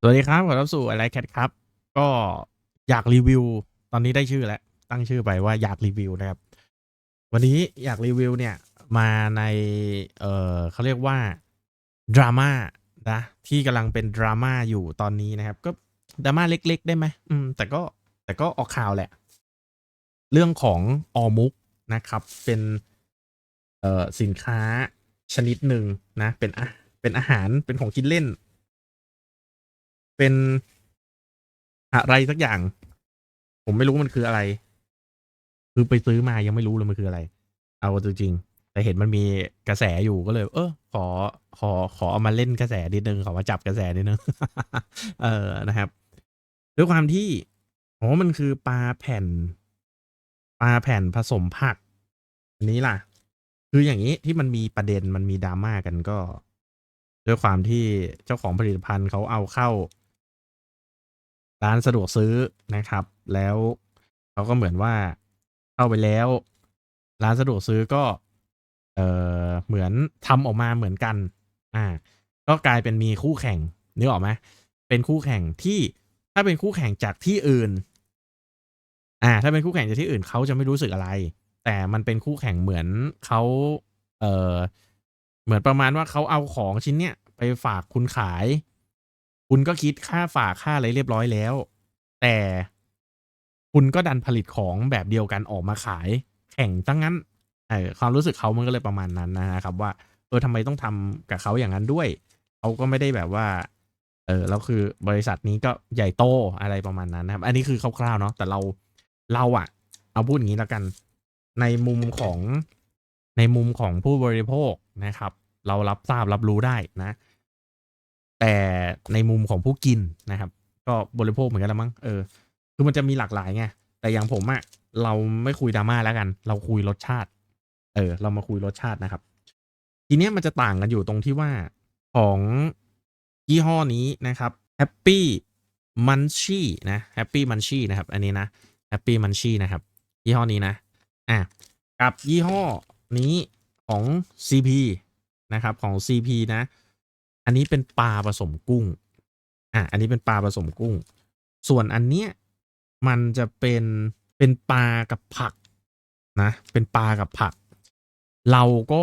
สวัสดีครับ ขอรับสู่อะไรแคทครับ ก็อยากรีวิว ตอนนี้ได้ชื่อแล้ว ตั้งชื่อไปว่าอยากรีวิวนะครับ วันนี้อยากรีวิวเนี่ย มาใน เออเขาเรียกว่าดราม่านะที่กำลังเป็นดราม่าอยู่ตอนนี้นะครับ ก็ดราม่าเล็ก ๆ ได้ไหมอืม แต่ก็แต่ก็ออกข่าวแหละ เรื่องของออมุกนะครับ เป็นเออสินค้าชนิดหนึ่งนะ เป็นอะเป็นอาหารเป็นของกินเล่น เป็นอะไรสักอย่าง ผมไม่รู้มันคืออะไร คือไปซื้อมายังไม่รู้เลยมันคืออะไร เอาจริงๆแต่เห็นมันมีกระแสอยู่ก็เลย เออ ขอ ขอ ขอเอามาเล่นกระแสนิดนึง ขอมาจับกระแสนิดนึง เออนะครับ ด้วยความที่อ๋อมันคือปลาแผ่น ปลาแผ่นผสมผัก อันนี้ล่ะ คืออย่างนี้ที่มันมีประเด็นมันมีดราม่ากันก็ ด้วยความที่เจ้าของผลิตภัณฑ์เขาเอาเข้า ร้านสะดวกซื้อนะครับ แล้วเขาก็เหมือนว่าเข้าไปแล้ว ร้านสะดวกซื้อก็ เออเหมือนทำออกมาเหมือนกัน อ่า ก็กลายเป็นมีคู่แข่งนึกออกไหมเป็นคู่แข่งที่ถ้าเป็นคู่แข่งจากที่อื่น อ่า ถ้าเป็นคู่แข่งจากที่อื่นเขาจะไม่รู้สึกอะไร แต่มันเป็นคู่แข่งเหมือนเขาเออเหมือนประมาณว่าเขาเอาของชิ้นเนี้ยไปฝากคุณขาย คุณก็คิดค่าฝากค่าอะไรเรียบร้อยแล้ว แต่คุณก็ดันผลิตของแบบเดียวกันออกมาขายแข่งตั้งงั้นเออความรู้สึกเขามันก็เลยประมาณนั้นนะครับ ว่าเออทำไมต้องทำกับเขาอย่างนั้นด้วยเขาก็ไม่ได้แบบว่า เออแล้วคือบริษัทนี้ก็ใหญ่โตอะไรประมาณนั้นนะครับ อันนี้คือคร่าวๆเนาะแต่เราเราอะเอาพูดอย่างนี้แล้วกัน ในมุมของในมุมของผู้บริโภคนะครับ เรารับทราบรับรู้ได้นะ แต่ในมุมของผู้กินนะครับ ก็บริโภคเหมือนกันละมั้งเออคือมันจะมีหลากหลายไงแต่อย่างผมอะเราไม่คุยดราม่าแล้วกัน เราคุยรสชาติ เออ เรามาคุยรสชาตินะครับ ทีเนี้ยมันจะต่างกันอยู่ตรงที่ว่าของยี่ห้อนี้นะครับ Happy Munchie นะ Happy Munchie นะครับ อันนี้นะ Happy Munchie นะครับ ยี่ห้อนี้นะอะกับยี่ห้อนี้ของ CP นะครับของ CP นะ อันนี้เป็นปลาผสมกุ้ง อะ อันนี้เป็นปลาผสมกุ้ง ส่วนอันเนี้ยมันจะเป็นเป็นปลากับผักนะ เป็นปลากับผัก เราก็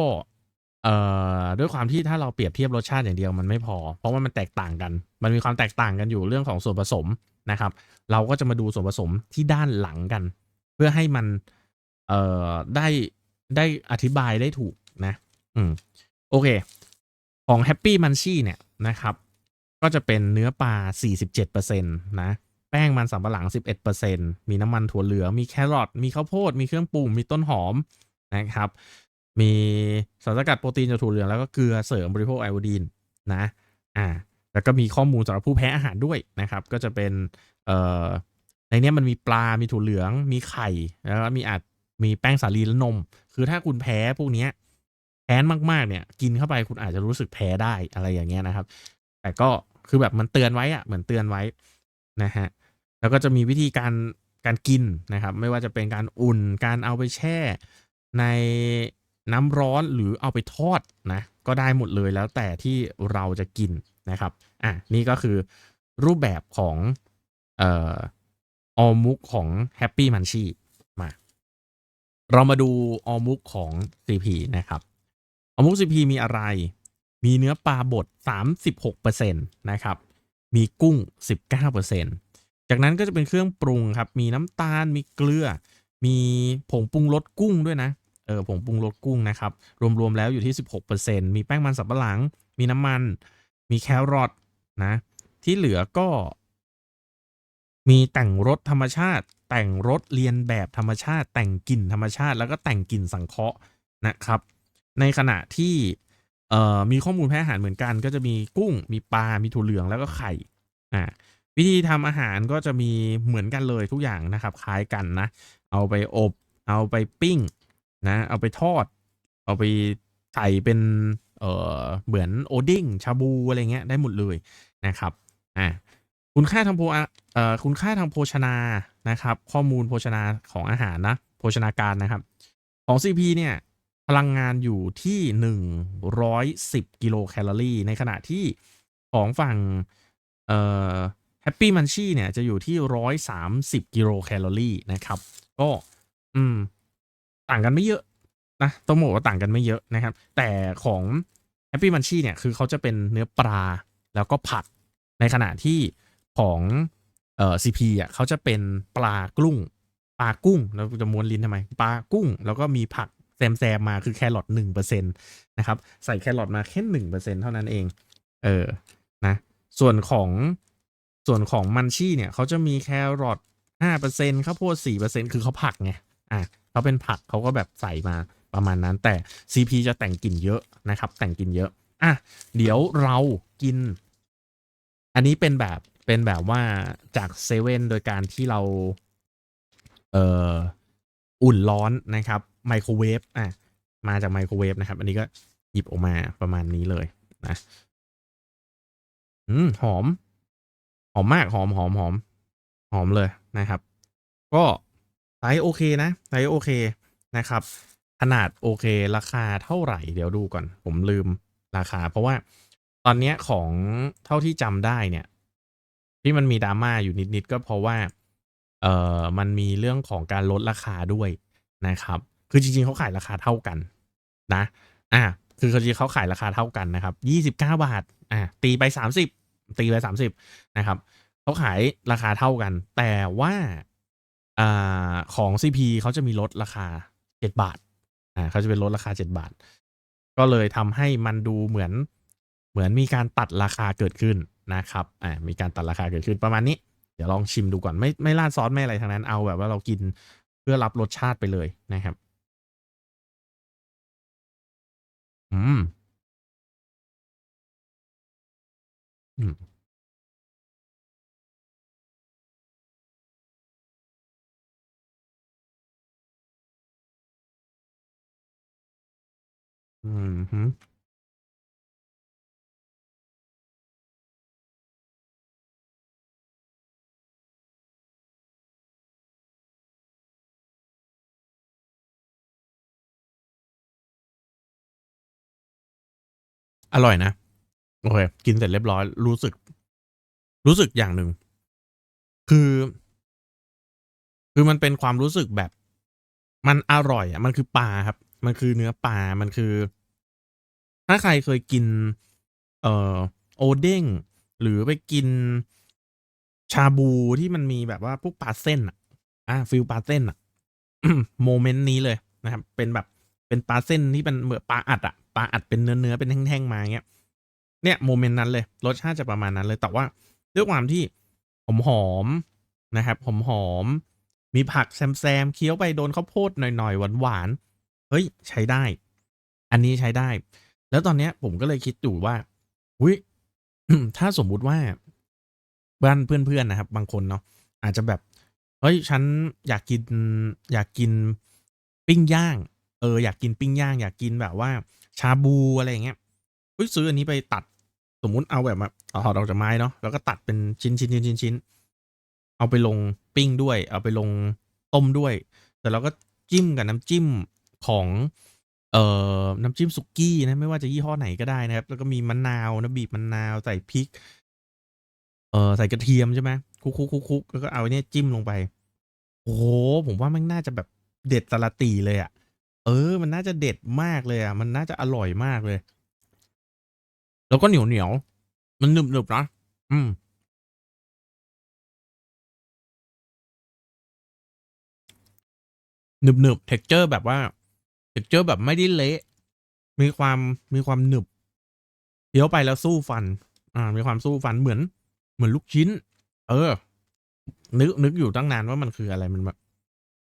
เอ่อด้วยความที่ถ้าเราเปรียบเทียบรสชาติอย่างเดียวมันไม่พอ เพราะว่ามันแตกต่างกัน มันมีความแตกต่างกันอยู่เรื่องของส่วนผสมนะครับ เราก็จะมาดูส่วนผสมที่ด้านหลังกัน เพื่อให้มันเอ่อได้ได้อธิบายได้ถูกนะ อืมโอเค ของ Happy Munchie เนี่ยนะครับ ก็จะเป็นเนื้อปลา 47%นะแป้งมันสำปะหลัง 11%มีน้ำมันถั่วเหลืองมีแครอทมีข้าวโพด มีเครื่องปรุงมีต้นหอมนะครับ มีสารสกัดโปรตีนจากถั่วเหลืองแล้วก็เกลือเสริมบริโภคไอโอดีนนะอ่าแล้วก็มีข้อมูลสำหรับผู้แพ้อาหารด้วยนะครับ ก็จะเป็นเอ่อในนี้มันมีปลา มีถั่วเหลือง มีไข่ แล้วก็มีอาจมีแป้งสาลีและนม คือถ้าคุณแพ้พวกนี้ แพ้มากๆเนี่ย กินเข้าไปคุณอาจจะรู้สึกแพ้ได้อะไรอย่างเงี้ยนะครับ แต่ก็คือแบบมันเตือนไว้อะเหมือนเตือนไว้นะฮะแล้วก็จะมีวิธีการการกินนะครับ ไม่ว่าจะเป็นการอุ่นการเอาไปแช่ในน้ำร้อนหรือเอาไปทอดนะก็ได้หมดเลยแล้วแต่ที่เราจะกินนะครับอะนี่ก็คือรูปแบบของเอ่อออมุกของ Happy Munchie มา เรามาดูออมุกของ CP นะครับ ออมุก CP มีอะไร มีเนื้อปลาบด 36%นะครับ มีกุ้ง 19%จากนั้นก็จะเป็นเครื่องปรุงครับ มีน้ำตาล มีเกลือ มีผงปรุงรสกุ้งด้วยนะ เออ ผงปรุงรสกุ้งนะครับ รวมๆแล้วอยู่ที่ 16%มีแป้งมันสับปะหลัง มีน้ำมัน มีแครอทนะ ที่เหลือก็ มีแต่งรสธรรมชาติ แต่งรสเรียนแบบธรรมชาติ แต่งกลิ่นธรรมชาติ แล้วก็แต่งกลิ่นสังเคราะห์นะครับ ในขณะที่เอ่อมีข้อมูลแพ้อาหารเหมือนกัน ก็จะมีกุ้ง มีปลา มีถั่วเหลืองแล้วก็ไข่อ่าวิธีทำอาหารก็จะมีเหมือนกันเลยทุกอย่างนะครับ คล้ายกันนะ เอาไปอบ เอาไปปิ้งนะเอาไปทอด เอาไปใส่เป็นเอ่อเหมือนโอดิ้งชาบูอะไรเงี้ยได้หมดเลยนะครับอ่าคุณค่าทางโภเอ่อคุณค่าทางโภชนานะครับ ข้อมูลโภชนาของอาหารนะโภชนาการนะครับ ของ CP เนี่ย พลังงานอยู่ที่ 110 กิโลแคลอรี่ ในขณะที่ของฝั่งเอ่อแฮปปี้มันชี่เนี่ยจะอยู่ที่ร้อยสามสิบกิโลแคลอรี่นะครับ ก็อืมต่างกันไม่เยอะนะต้องบอกว่าต่างกันไม่เยอะนะครับ แต่ของแฮปปี้มันชี่เนี่ยคือเขาจะเป็นเนื้อปลาแล้วก็ผัก ในขณะที่ของเอ่อซีพีอะเขาจะเป็นปลากุ้งปลากุ้งแล้วจะม้วนลิ้นทำไม ปลากุ้ง แล้วก็มีผัก แซมแซมมาคือแครอทหนึ่งเปอร์เซ็นตนะครับใส่แครอทมาแค่หนึ่งเปอร์เซ็นเท่านั้นเอง เออนะส่วนของส่วนของมันชี่เนี่ยเขาจะมีแครอทห้าเปอร์เซ็นข้าวโพดสี่เปอร์เซ็นคือเขาผักไงอะเขาเป็นผักเขาก็แบบใส่มาประมาณนั้น แต่ CP จะแต่งกลิ่นเยอะนะครับ แต่งกลิ่นเยอะอะเดี๋ยวเรากิน อันนี้เป็นแบบเป็นแบบว่าจากเซเว่นโดยการที่เรา เอ่อ อุ่นร้อนนะครับไมโครเวฟอะมาจากไมโครเวฟนะครับ อันนี้ก็หยิบออกมาประมาณนี้เลยนะอืมหอม หอมมากหอมหอมหอม หอมเลยนะครับ ก็ไซส์โอเคนะไซส์โอเคนะครับ ขนาดโอเค ราคาเท่าไหร่ เดี๋ยวดูก่อน ผมลืมราคา เพราะว่าตอนเนี้ยของเท่าที่จำได้เนี่ย ที่มันมีดราม่าอยู่นิดๆก็เพราะว่า เอ่อมันมีเรื่องของการลดราคาด้วยนะครับ คือจริงๆเขาขายราคาเท่ากันนะ อะคือจริงๆเขาขายราคาเท่ากันนะครับยี่สิบเก้าบาท อะตีไปสามสิบตีไปสามสิบนะครับเขาขายราคาเท่ากัน แต่ว่าอ่าของ CP เขาจะมีลดราคาเจ็ดบาทอ่าเขาจะเป็นลดราคาเจ็ดบาท ก็เลยทำให้มันดูเหมือนเหมือนมีการตัดราคาเกิดขึ้นนะครับอ่ามีการตัดราคาเกิดขึ้นประมาณนี้ เดี๋ยวลองชิมดูก่อนไม่ไม่ราดซอสไม่อะไรทั้งนั้นเอาแบบว่าเรากินเพื่อรับรสชาติไปเลยนะครับ อืม อืมอือ อร่อยนะ โอเค กินเสร็จเรียบร้อย รู้สึก รู้สึกอย่างหนึ่ง คือ คือมันเป็นความรู้สึกแบบ มันอร่อยอะมันคือปลาครับ มันคือเนื้อปลา มันคือ ถ้าใครเคยกิน เอ่อ โอเด้ง หรือไปกิน ชาบูที่มันมีแบบว่าพวกปลาเส้นอะอาฟีลปลาเส้นอะ โมเมนต์นี้เลยนะครับ เป็นแบบ เป็นปลาเส้นที่เป็นเหมือนปลาอัดอะ ปลาอัดเป็นเนื้อๆเป็นแท่งๆมาเงี้ย เนี่ยโมเมนต์นั้นเลยรสชาติจะประมาณนั้นเลยแต่ว่าด้วยความที่หอมๆนะครับหอมๆมีผักแซมๆเคี้ยวไปโดนข้าวโพดหน่อยๆหวานๆเฮ้ยใช้ได้ อันนี้ใช้ได้ แล้วตอนเนี้ยผมก็เลยคิดอยู่ว่าอุ๊ยถ้าสมมุติว่าบ้านเพื่อนๆนะครับ บางคนเนาะอาจจะแบบเฮ้ยฉันอยากกินอยากกินปิ้งย่าง เออ อยากกินปิ้งย่าง อยากกินแบบว่า ชาบูอะไรอย่างเงี้ยเฮ้ยซื้ออันนี้ไปตัดสมมุติเอาแบบเอาถอดออกจากไม้เนาะแล้วก็ตัดเป็นชิ้นๆๆๆๆเอาไปลงปิ้งด้วย เอาไปลงต้มด้วยเสร็จแล้วก็จิ้มกับน้ำจิ้มของเอ่อน้ำจิ้มสุกี้นะไม่ว่าจะยี่ห้อไหนก็ได้นะครับ แล้วก็มีมะนาวนะบีบมะนาวใส่พริก เอ่อใส่กระเทียมใช่ไหมคลุกๆๆๆแล้วก็เอาเนี่ยจิ้มลงไปโอ้โฮผมว่าม่งน่าจะแบบเด็ดสะระตี่เลยอะ เออ มันน่าจะเด็ดมากเลยอะ มันน่าจะอร่อยมากเลย แล้วก็เหนียวๆมันหนึบๆนะ อืม หนึบๆ texture แบบว่า texture แบบไม่ได้เละ มีความมีความหนึบเคี้ยวไปแล้วสู้ฟัน อ่า มีความสู้ฟันเหมือน เหมือนลูกชิ้น เออ นึกนึกอยู่ตั้งนานว่ามันคืออะไรมันแบบ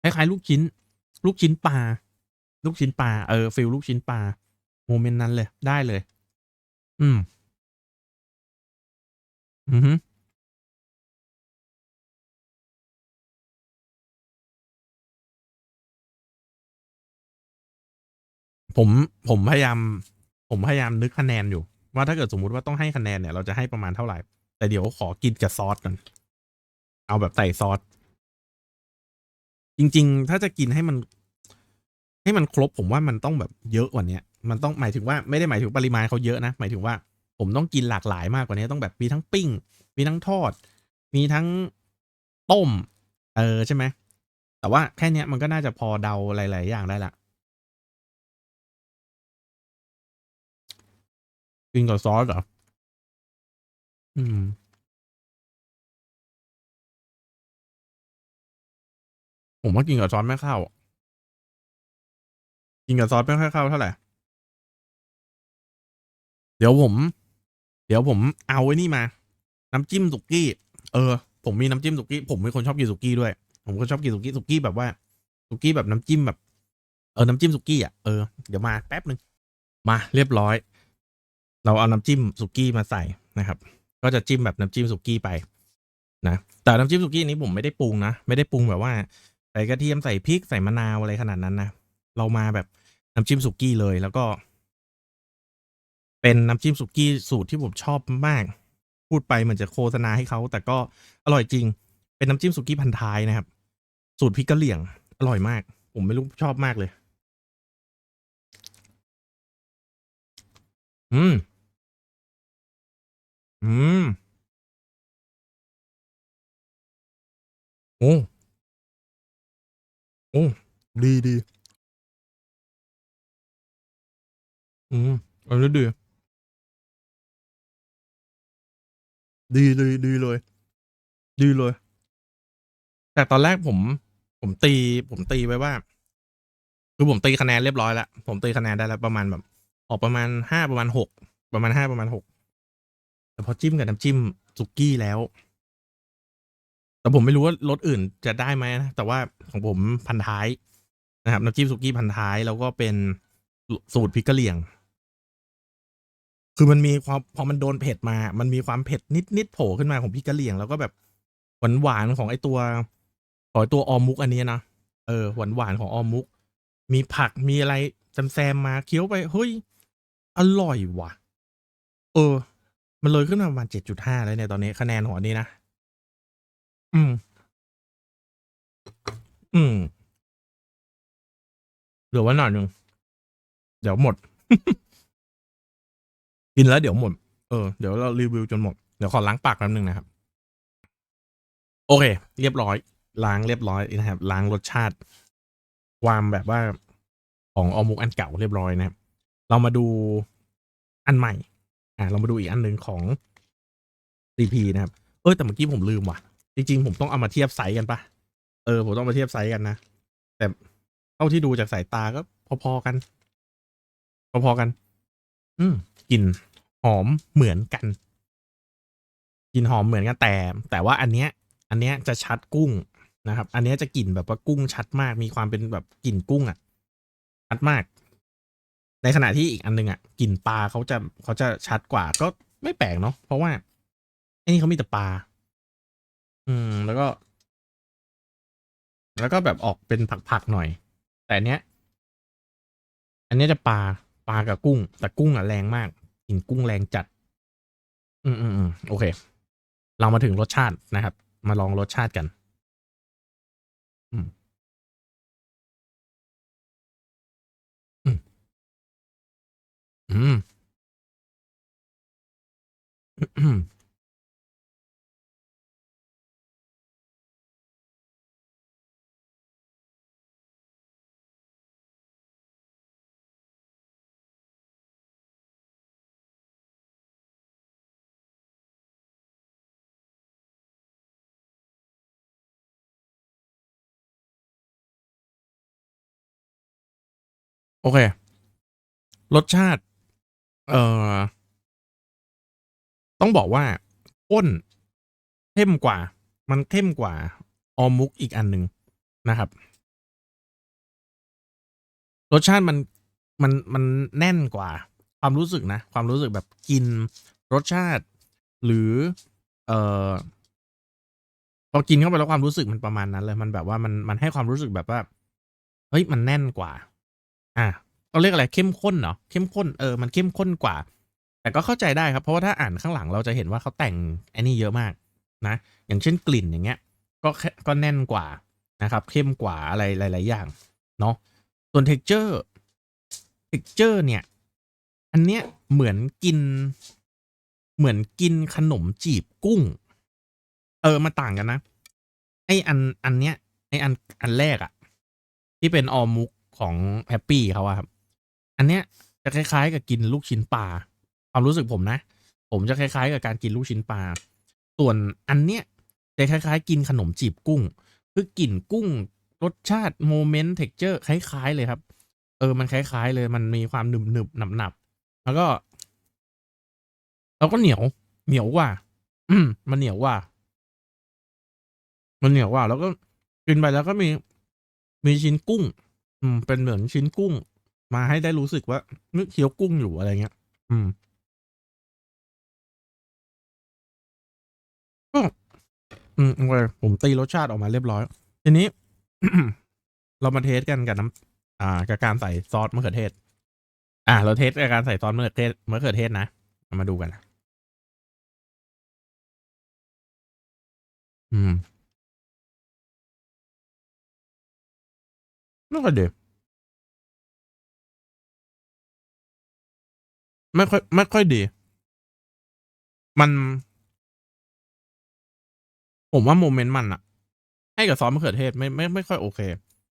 คล้ายๆลูกชิ้น ลูกชิ้นปลา ลูกชิ้นปลาเออฟีลลูกชิ้นปลาโมเมนต์นั้นเลย ได้เลย อืม อือฮึผมผมพยายาม ผมพยายามนึกคะแนนอยู่ ว่าถ้าเกิดสมมุติว่าต้องให้คะแนนเนี่ย เราจะให้ประมาณเท่าไหร่ แต่เดี๋ยวขอกินกับซอสก่อนเอาแบบใส่ซอส จริง ๆ ถ้าจะกินให้มัน ให้มันครบผมว่ามันต้องแบบเยอะกว่าเนี้ยมันต้องหมายถึงว่าไม่ได้หมายถึงปริมาณเขาเยอะนะ หมายถึงว่าผมต้องกินหลากหลายมากกว่านี้ต้องแบบมีทั้งปิ้ง มีทั้งทอด มีทั้งต้ม เออใช่ไหมแต่ว่าแค่เนี้ยมันก็น่าจะพอเดาหลาย ๆ อย่างได้ละกินกับซอสเหรอ อืมผมว่ากินกับซอสไม่เข้า กินกับซอสไม่ค่อยเข้าเท่าไหร่ เดี๋ยวผม เดี๋ยวผมเอาไอ้นี่มา น้ำจิ้มสุกี้ เออ ผมมีน้ำจิ้มสุกี้ ผมเป็นคนชอบกินสุกี้ด้วย ผมก็ชอบกินสุกี้สุกี้แบบว่าสุกี้แบบน้ำจิ้มแบบ เออ น้ำจิ้มสุกี้อะ เออ เดี๋ยวมาแป๊บหนึ่งมาเรียบร้อย เราเอาน้ำจิ้มสุกี้มาใส่นะครับ ก็จะจิ้มแบบน้ำจิ้มสุกี้ไปนะ แต่น้ำจิ้มสุกี้นี้ผมไม่ได้ปรุงนะ ไม่ได้ปรุงแบบว่าใส่กระเทียมใส่พริกใส่มะนาวอะไรขนาดนั้นนะ เรามาแบบน้ำจิ้มสุกี้เลย แล้วก็ เป็นน้ำจิ้มสุกี้สูตรที่ผมชอบมาก พูดไปเหมือนจะโฆษณาให้เขา แต่ก็อร่อยจริง เป็นน้ำจิ้มสุกี้พันท้ายนะครับ สูตรพริกกะเหรี่ยง อร่อยมาก ผมไม่รู้ชอบมากเลย อืม อืม โอ้ โอ้ ดีดี อืมอันนี้ดี ดีดีดีเลย ดีเลย แต่ตอนแรกผม ผมตี ผมตีไว้ว่า คือผมตีคะแนนเรียบร้อยแล้ว ผมตีคะแนนได้แล้วประมาณแบบ ออกประมาณห้าประมาณหกประมาณห้าประมาณหกแต่พอจิ้มกับน้ำจิ้มสุกี้แล้ว แต่ผมไม่รู้ว่ารสอื่นจะได้ไหมนะ แต่ว่าของผมพันท้ายนะครับน้ำจิ้มสุกี้พันท้ายแล้วก็เป็นสูตรพริกกะเหรี่ยง คือมันมีความพอมันโดนเผ็ดมา มันมีความเผ็ดนิดนิดโผล่ขึ้นมาของพริกกะเหรี่ยง แล้วก็แบบหวานหวานๆของไอตัวของตัวออมุกอันนี้นะเออหวานหวานๆของออมุก มีผักมีอะไรจำแซมมาเคี้ยวไปเฮ้ยอร่อยว่ะ เออ มันเลยขึ้นมาประมาณเจ็ดจุดห้าแล้วเนี่ยตอนนี้คะแนนของอันนี้นะอืม อืมเหลือไว้หน่อยหนึ่งเดี๋ยวหมด กินแล้วเดี๋ยวหมด เออ เดี๋ยวเรารีวิวจนหมด เดี๋ยวขอล้างปากแป๊บนึงนะครับ โอเค เรียบร้อย ล้างเรียบร้อยนะครับ ล้างรสชาติ ความแบบว่าของออมุกอันเก่าเรียบร้อยนะครับ เรามาดูอันใหม่ อ่า เรามาดูอีกอันหนึ่งของ CP นะครับ เออ แต่เมื่อกี้ผมลืมว่ะ จริงๆ ผมต้องเอามาเทียบไซส์กันปะเออ ผมต้องมาเทียบไซส์กันนะ แต่เท่าที่ดูจากสายตาก็พอๆกัน พอๆกัน อืม กลิ่นหอมเหมือนกันกลิ่นหอมเหมือนกันแต่ แต่ว่าอันเนี้ย อันเนี้ยจะชัดกุ้งนะครับ อันเนี้ยจะกลิ่นแบบว่ากุ้งชัดมาก มีความเป็นแบบกลิ่นกุ้งอะชัดมาก ในขณะที่อีกอันนึงอะกลิ่นปลาเขาจะเขาจะชัดกว่าก็ไม่แปลกเนาะเพราะว่าไอ้นี่เขามีแต่ปลาอืม แล้วก็ แล้วก็แบบออกเป็นผักๆหน่อย แต่อันเนี้ย อันเนี้ยจะปลา ปลากับกุ้ง แต่กุ้งอะแรงมากกลิ่นกุ้งแรงจัด อืมอืมอืมโอเค เรามาถึงรสชาตินะครับ มาลองรสชาติกัน อืมอืมอืม โอเค รสชาติ เอ่อ ต้องบอกว่าข้นเข้มกว่า มันเข้มกว่า ออมมุกอีกอันหนึ่งนะครับ รสชาติมันมันมันแน่นกว่า ความรู้สึกนะ ความรู้สึกแบบกินรสชาติ หรือ เอ่อพอกินเข้าไปแล้วความรู้สึกมันประมาณนั้นเลย มันแบบว่ามันมันให้ความรู้สึกแบบว่าเฮ้ยมันแน่นกว่า อะเราเรียกอะไรเข้มข้นเนาะเข้มข้นเออมันเข้มข้นกว่า แต่ก็เข้าใจได้ครับ เพราะว่าถ้าอ่านข้างหลังเราจะเห็นว่าเขาแต่งไอ้นี่เยอะมากนะ อย่างเช่นกลิ่นอย่างเงี้ย ก็แค่ก็แน่นกว่านะครับ เข้มกว่าอะไรหลาย ๆ อย่างเนาะส่วน texture texture เนี่ย อันเนี้ยเหมือนกิน เหมือนกินขนมจีบกุ้ง เออมันต่างกันนะไออันอันเนี้ยไออันอันแรกอะที่เป็นออมุก ของแฮปปี้เขาอะครับ อันเนี้ยจะคล้าย ๆ กับกินลูกชิ้นปลาความรู้สึกผมนะ ผมจะคล้ายๆ กับการกินลูกชิ้นปลาส่วนอันเนี้ยจะคล้าย ๆ กินขนมจีบกุ้ง คือกลิ่นกุ้งรสชาติโมเมนต์เท็กเจอร์คล้าย ๆ เลยครับ เออมันคล้าย ๆ เลยมันมีความหนึบหนึบหนับหนับๆแล้วก็แล้วก็เหนียว เหนียวกว่า อืมมันเหนียวกว่า มันเหนียวกว่า แล้วก็กินไปแล้วก็มีมีชิ้นกุ้ง อืม เป็นเหมือนชิ้นกุ้ง มาให้ได้รู้สึกว่า นึกเคี้ยวกุ้งอยู่ อะไรเงี้ย อืม ก็ อืม โอเค ผมตีรสชาติออกมาเรียบร้อย ทีนี้ เรามาเทสกันกับน้ำอ่า กับการใส่ซอสมะเขือเทศ อ่า เราเทสกับการใส่ซอสมะเขือเทศมะเขือเทศนะเอามาดูกัน อืม ไม่ค่อยดีไม่ค่อยไม่ค่อยดี มัน ผมว่าโมเมนต์มันอะให้กับซอสมะเขือเทศไม่ไม่ไม่ค่อยโอเค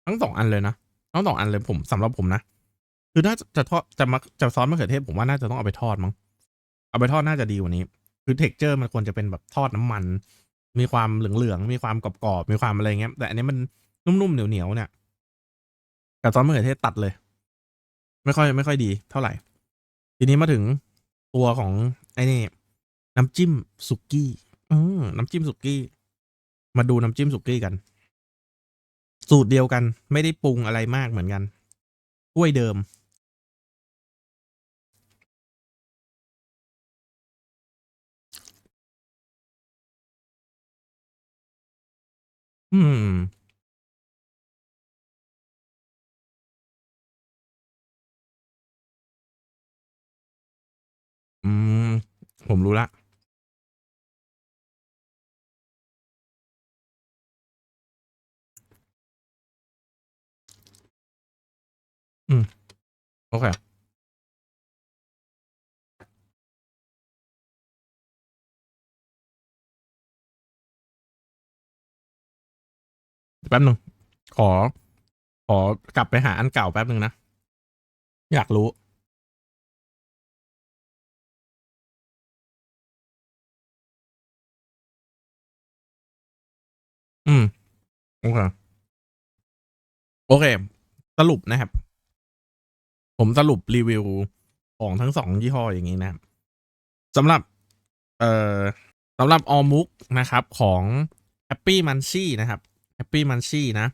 ทั้งสองอันเลยนะทั้งสองอันเลยผมสำหรับผมนะคือถ้าจะทอดจะมาจะซอสมะเขือเทศผมว่าน่าจะต้องเอาไปทอดมั้งเอาไปทอดน่าจะดีกว่านี้ คือเท็กเจอร์มันควรจะเป็นแบบทอดน้ำมัน มีความเหลืองๆมีความกรอบๆมีความอะไรเงี้ยแต่อันนี้มันนุ่มๆเหนียวๆเนี่ย กับซอสมะเขือเทศตัดเลย ไม่ค่อยไม่ค่อยดีเท่าไหร่ ทีนี้มาถึงตัวของไอ้นี่น้ำจิ้มสุกี้เออน้ำจิ้มสุกี้ มาดูน้ำจิ้มสุกี้กัน สูตรเดียวกัน ไม่ได้ปรุงอะไรมากเหมือนกันถ้วยเดิม อืม อืม ผมรู้ล้วอืม โอเค แป๊บหนึ่งขอ ขอกลับไปหาอันเก่าแป๊บหนึ่งนะ อยากรู้ อืม โอเค โอเค สรุปนะครับ ผมสรุปรีวิวของทั้งสองยี่ห้ออย่างนี้นะครับสำหรับ เอ่อสำหรับออมุกนะครับ ของ Happy m u n c h i นะครับ Happy m u n c h i นะ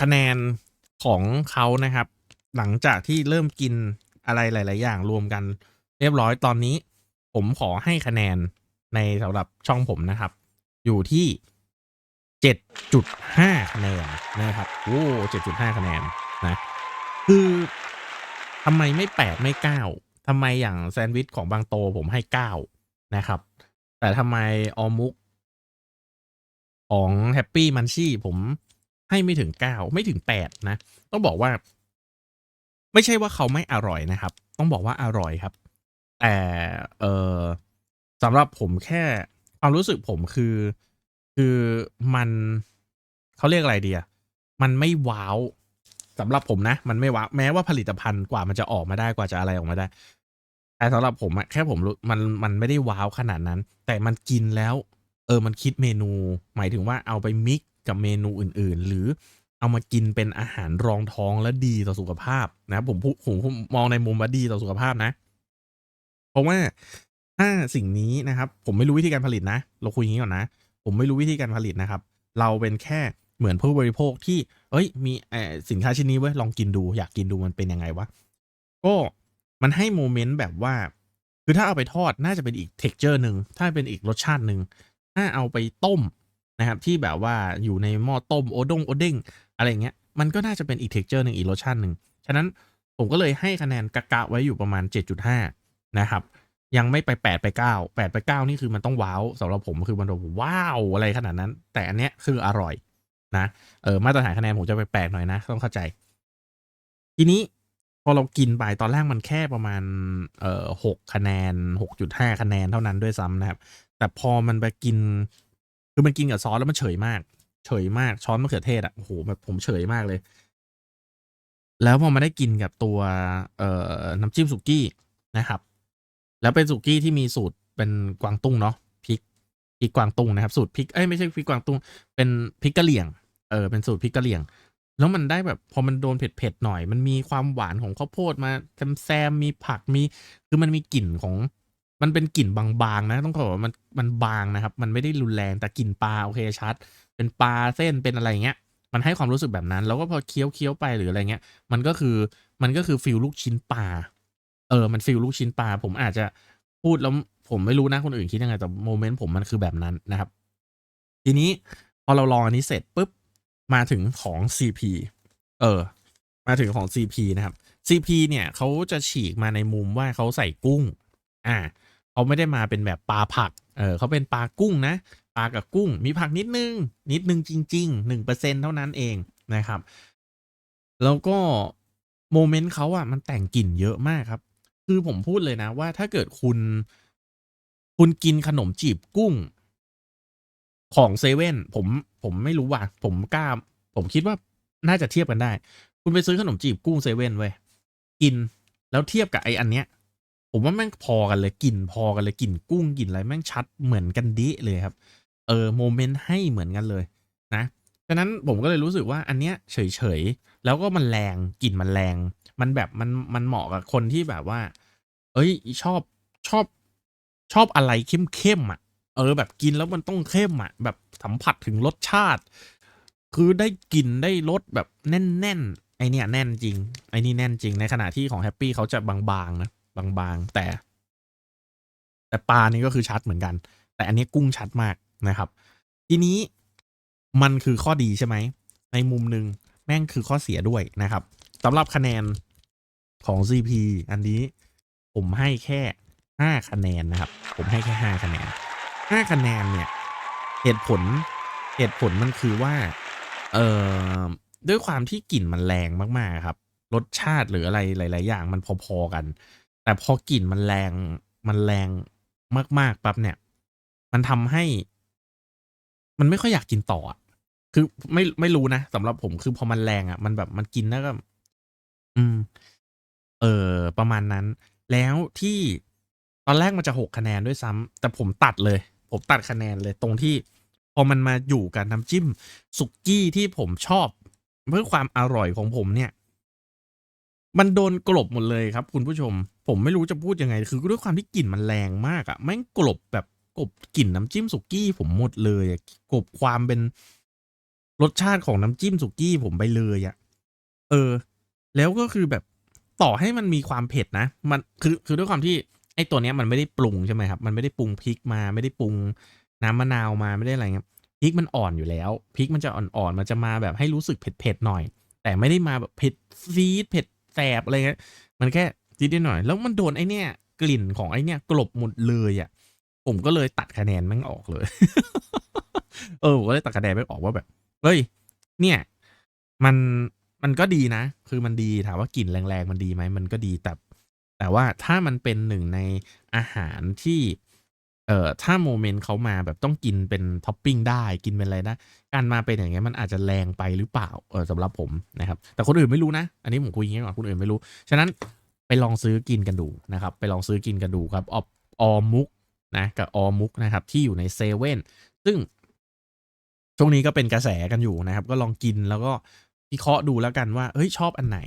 คะแนนของเขานะครับ หลังจากที่เริ่มกินอะไรหลาย ๆ อย่างรวมกัน เรียบร้อยตอนนี้ ผมขอให้คะแนนในสำหรับช่องผมนะครับ อยู่ที่ เจ็ดจุดห้าคะแนนนะครับโอ้เจ็ดจุดห้าคะแนนนะคือทำไมไม่แปดไม่เก้าทำไมอย่างแซนด์วิชของบางโตผมให้เก้านะครับ แต่ทำไมออมุกของแฮปปี้มันชี่ผมให้ไม่ถึงเก้าไม่ถึงแปดนะ ต้องบอกว่า ไม่ใช่ว่าเขาไม่อร่อยนะครับ ต้องบอกว่าอร่อยครับ แต่เออสำหรับผมแค่ความรู้สึกผมคือ คือมันเขาเรียกอะไรดีอะมันไม่ว้าวสำหรับผมนะ มันไม่ว้าวแม้ว่าผลิตภัณฑ์กว่ามันจะออกมาได้กว่าจะอะไรออกมาได้ แต่สำหรับผมอะแค่ผมรู้มันมันไม่ได้ว้าวขนาดนั้น แต่มันกินแล้ว เออมันคิดเมนู หมายถึงว่าเอาไปมิกกับเมนูอื่น ๆ หรือเอามากินเป็นอาหารรองท้องและดีต่อสุขภาพนะผมพูดผมผมมองในมุมว่าดีต่อสุขภาพนะ เพราะว่าถ้าสิ่งนี้นะครับ ผมไม่รู้วิธีการผลิตนะ เราคุยอย่างนี้ก่อนนะ ผมไม่รู้วิธีการผลิตนะครับ เราเป็นแค่เหมือนผู้บริโภคที่ เอ้ย มีสินค้าชิ้นนี้เว้ย ลองกินดู อยากกินดูมันเป็นยังไงวะ ก็มันให้โมเมนต์แบบว่า คือถ้าเอาไปทอดน่าจะเป็นอีกเท็กเจอร์หนึ่ง ถ้าเป็นอีกรสชาติหนึ่ง ถ้าเอาไปต้มนะครับที่แบบว่าอยู่ในหม้อต้มโอดงโอเด้งอะไรเงี้ย มันก็น่าจะเป็นอีกเท็กเจอร์หนึ่งอีกรสชาติหนึ่ง ฉะนั้นผมก็เลยให้คะแนนกะกะไว้อยู่ประมาณ 7.5 นะครับ ยังไม่ไป8ไป9 8ไป9นี่คือมันต้องว้าวสำหรับผมคือมันแบบว้าวอะไรขนาดนั้น แต่อันเนี้ยคืออร่อยนะเออมาตรฐานคะแนนผมจะไปแปลกหน่อยนะ ต้องเข้าใจ ทีนี้พอเรากินไปตอนแรกมันแค่ประมาณเอ่อหกคะแนน6.5คะแนนเท่านั้นด้วยซ้ำนะครับ แต่พอมันไปกิน คือมันกินกับซอสแล้วมันเฉยมาก เฉยมากช้อนมะเขือเทศอะโอ้โหแบบผมเฉยมากเลย แล้วพอมาได้กินกับตัวเอ่อน้ำจิ้มสุกี้นะครับ แล้วเป็นสุกี้ที่มีสูตรเป็นกวางตุ้งเนาะพริกพริกกวางตุ้งนะครับ สูตรพริกเอ้ยไม่ใช่พริกกวางตุ้งเป็นพริกกะเหรี่ยงเออเป็นสูตรพริกกะเหรี่ยง แล้วมันได้แบบพอมันโดนเผ็ดๆหน่อย มันมีความหวานของข้าวโพดมาแซมแซมมีผักมีคือมันมีกลิ่นของมันเป็นกลิ่นบางๆนะ ต้องบอกว่ามันมันบางนะครับ มันไม่ได้รุนแรงแต่กลิ่นปลาโอเคชัด เป็นปลาเส้นเป็นอะไรเงี้ย มันให้ความรู้สึกแบบนั้น แล้วก็พอเคี้ยวเคี้ยวไปหรืออะไรเงี้ย มันก็คือมันก็คือฟิลลูกชิ้นปลา เออมันฟิลลูกชิ้นปลาผมอาจจะพูดแล้วผมไม่รู้นะคนอื่นคิดยังไงแต่โมเมนต์ผมมันคือแบบนั้นนะครับ ทีนี้พอเราลองอันนี้เสร็จปุ๊บมาถึงของ CP เออ มาถึงของ CP นะครับ CP เนี่ยเขาจะฉีกมาในมุมว่าเขาใส่กุ้ง อ่าเขาไม่ได้มาเป็นแบบปลาผัก เออเขาเป็นปลากุ้งนะ ปลากับกุ้ง มีผักนิดนึง นิดนึงจริงๆหนึ่งเปอร์เซ็นเท่านั้นเองนะครับ แล้วก็โมเมนต์เขาอะมันแต่งกลิ่นเยอะมากครับ คือผมพูดเลยนะว่าถ้าเกิดคุณ คุณกินขนมจีบกุ้ง ของเซเว่นผมผมไม่รู้ว่า ผมกล้า ผมคิดว่าน่าจะเทียบกันได้ คุณไปซื้อขนมจีบกุ้งเซเว่นเว้ยกินแล้วเทียบกับไออันเนี้ย ผมว่าแม่งพอกันเลยกลิ่นพอกันเลยกลิ่นกุ้งกลิ่นอะไรแม่งชัดเหมือนกันดิเลยครับ เออโมเมนต์ให้เหมือนกันเลยนะฉะนั้นผมก็เลยรู้สึกว่าอันเนี้ยเฉยๆแล้วก็มันแรงกลิ่นมันแรง มันแบบมันมันเหมาะกับคนที่แบบว่า เอ้ย ชอบชอบชอบอะไรเข้มๆอะ เออ แบบกินแล้วมันต้องเข้มอะ แบบสัมผัสถึงรสชาติ คือได้กลิ่นได้รสแบบแน่นๆไอเนี้ยแน่นจริง ไอนี่แน่นจริงในขณะที่ของแฮปปี้เขาจะบางๆนะบางๆแต่ แต่ปลานี่ก็คือชัดเหมือนกัน แต่อันนี้กุ้งชัดมากนะครับ ทีนี้มันคือข้อดีใช่ไหมในมุมหนึ่งแม่งคือข้อเสียด้วยนะครับสำหรับคะแนน ของ CP อันนี้ผมให้แค่ห้าคะแนนนะครับ ผมให้แค่ห้าคะแนนห้าคะแนนเนี่ย เหตุผลเหตุผลมันคือว่า เอ่อ ด้วยความที่กลิ่นมันแรงมากๆครับ รสชาติหรืออะไรหลาย ๆ อย่างมันพอๆกัน แต่พอกลิ่นมันแรงมันแรงมากๆปั๊บเนี่ย มันทำให้ มันไม่ค่อยอยากกินต่ออคือไม่ไม่รู้นะสำหรับผมคือพอมันแรงอะ มันแบบมันกินแล้วก็ อืม เออ ประมาณนั้น แล้วที่ตอนแรกมันจะหกคะแนนด้วยซ้ำแต่ผมตัดเลย ผมตัดคะแนนเลยตรงที่ พอมันมาอยู่กับน้ำจิ้มสุกี้ที่ผมชอบ เพื่อความอร่อยของผมเนี่ย มันโดนกลบหมดเลยครับ คุณผู้ชม ผมไม่รู้จะพูดยังไง คือด้วยความที่กลิ่นมันแรงมากอะ่ะแม่งกลบแบบกลบกลิ่นน้ำจิ้มสุกี้ผมหมดเลยอะกลบความเป็นรสชาติของน้ำจิ้มสุกี้ผมไปเลยอะ่ะ เออ แล้วก็คือแบบ ต่อให้มันมีความเผ็ดนะ มันคือคือด้วยความที่ไอ้ตัวเนี้ยมันไม่ได้ปรุงใช่ไหมครับ มันไม่ได้ปรุงพริกมา ไม่ได้ปรุงน้ำมะนาวมาไม่ได้อะไรเงี้ยพริกมันอ่อนอยู่แล้วพริกมันจะอ่อนๆมันจะมาแบบให้รู้สึกเผ็ดๆหน่อย แต่ไม่ได้มาแบบเผ็ดซีดเผ็ดแสบอะไรเงี้ยมันแค่นิดหน่อย แล้วมันโดนไอ้เนี้ยกลิ่นของไอ้เนี้ยกลบหมดเลยอะผมก็เลยตัดคะแนนแม่งออกเลย เออผมก็เลยตัดคะแนนแม่งออกว่าแบบเฮ้ยเนี่ย มัน มันก็ดีนะ คือมันดีถามว่ากลิ่นแรงๆมันดีไหมมันก็ดีแต่ แต่ว่าถ้ามันเป็นหนึ่งในอาหารที่เอ่อถ้าโมเมนต์เขามาแบบต้องกินเป็นท็อปปิ้งได้กินเป็นอะไรได้การมาเป็นอย่างเงี้ยมันอาจจะแรงไปหรือเปล่าเออสำหรับผมนะครับ แต่คนอื่นไม่รู้นะ อันนี้ผมคุยอย่างเงี้ยก่อนคนอื่นไม่รู้ ฉะนั้นไปลองซื้อกินกันดูนะครับ ไปลองซื้อกินกันดูครับออออมุกนะกับออมุกนะครับ ที่อยู่ในเซเว่นซึ่งช่วงนี้ก็เป็นกระแสกันอยู่นะครับ ก็ลองกินแล้วก็ วิเคราะห์ดูแล้วกันว่าเฮ้ยชอบอันไหน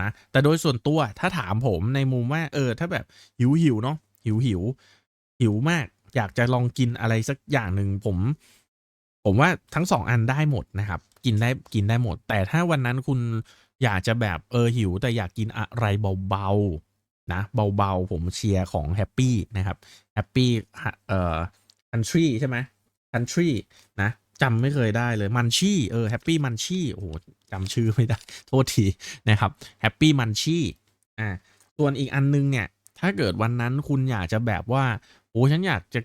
นะ แต่โดยส่วนตัวถ้าถามผมในมุมว่า เออ ถ้าแบบหิวหิวเนาะหิวหิวหิวมาก อยากจะลองกินอะไรสักอย่างหนึ่งผม ผมว่าทั้งสองอันได้หมดนะครับ กินได้กินได้หมด แต่ถ้าวันนั้นคุณอยากจะแบบเออหิว แต่อยากกินอะไรเบาๆนะเบาๆผมเชียร์ของแฮปปี้นะครับแฮปปี้เอ่อคันทรีใช่ไหมคันทรีนะจำไม่เคยได้เลยมันชี่เออแฮปปี้มันชี่โอ้โห จำชื่อไม่ได้ โทษทีนะครับแฮปปี้มันชี่อ่าส่วนอีกอันนึงเนี่ย ถ้าเกิดวันนั้นคุณอยากจะแบบว่าโอ้ฉันอยากจะ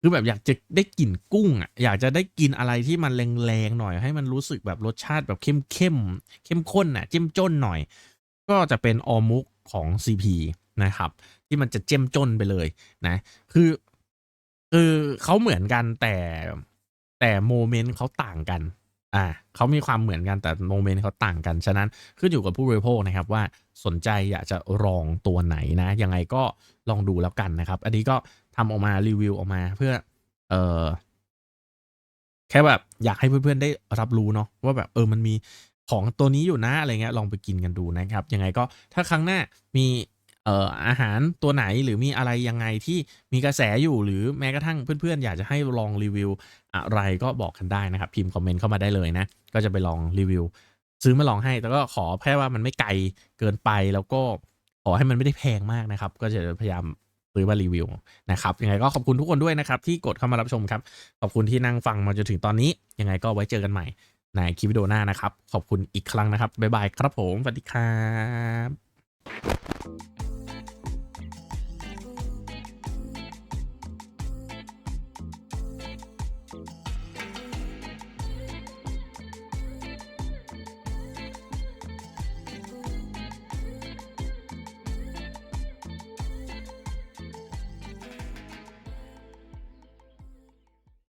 คือแบบอยากจะได้กลิ่นกุ้งอะอยากจะได้กินอะไรที่มันแรงๆหน่อย ให้มันรู้สึกแบบรสชาติแบบเข้มเข้มเข้มข้นอะ เจ้มจ้นหน่อย ก็จะเป็นออมุกของ CP นะครับ ที่มันจะเจ้มจ้นไปเลยนะ คือ คือเขาเหมือนกันแต่แต่โมเมนต์เขาต่างกัน อ่าเขามีความเหมือนกันแต่โมเมนต์เขาต่างกัน ฉะนั้นขึ้นอยู่กับผู้บริโภคนะครับว่าสนใจอยากจะลองตัวไหนนะ ยังไงก็ลองดูแล้วกันนะครับ อันนี้ก็ทำออกมารีวิวออกมาเพื่อ เออแค่แบบอยากให้เพื่อนๆได้รับรู้เนาะว่าแบบเออมันมีของตัวนี้อยู่นะอะไรเงี้ยลองไปกินกันดูนะครับ ยังไงก็ถ้าครั้งหน้ามี เอ่ออาหารตัวไหนหรือมีอะไรยังไงที่มีกระแสอยู่หรือแม้กระทั่งเพื่อนๆ อยากจะให้ลองรีวิวอะไรก็บอกกันได้นะครับ พิมพ์คอมเมนต์เข้ามาได้เลยนะ ก็จะไปลองรีวิว ซื้อมาลองให้แต่ก็ขอแค่ว่ามันไม่ไกลเกินไปแล้วก็ขอให้มันไม่ได้แพงมากนะครับ ก็จะพยายามซื้อมารีวิวนะครับยังไงก็ขอบคุณทุกคนด้วยนะครับที่กดเข้ามารับชมครับ ขอบคุณที่นั่งฟังมาจนถึงตอนนี้ยังไงก็ไว้เจอกันใหม่ในคลิปวิดีโอหน้านะครับ ขอบคุณอีกครั้งนะครับบ๊ายบายครับผมสวัสดีครับ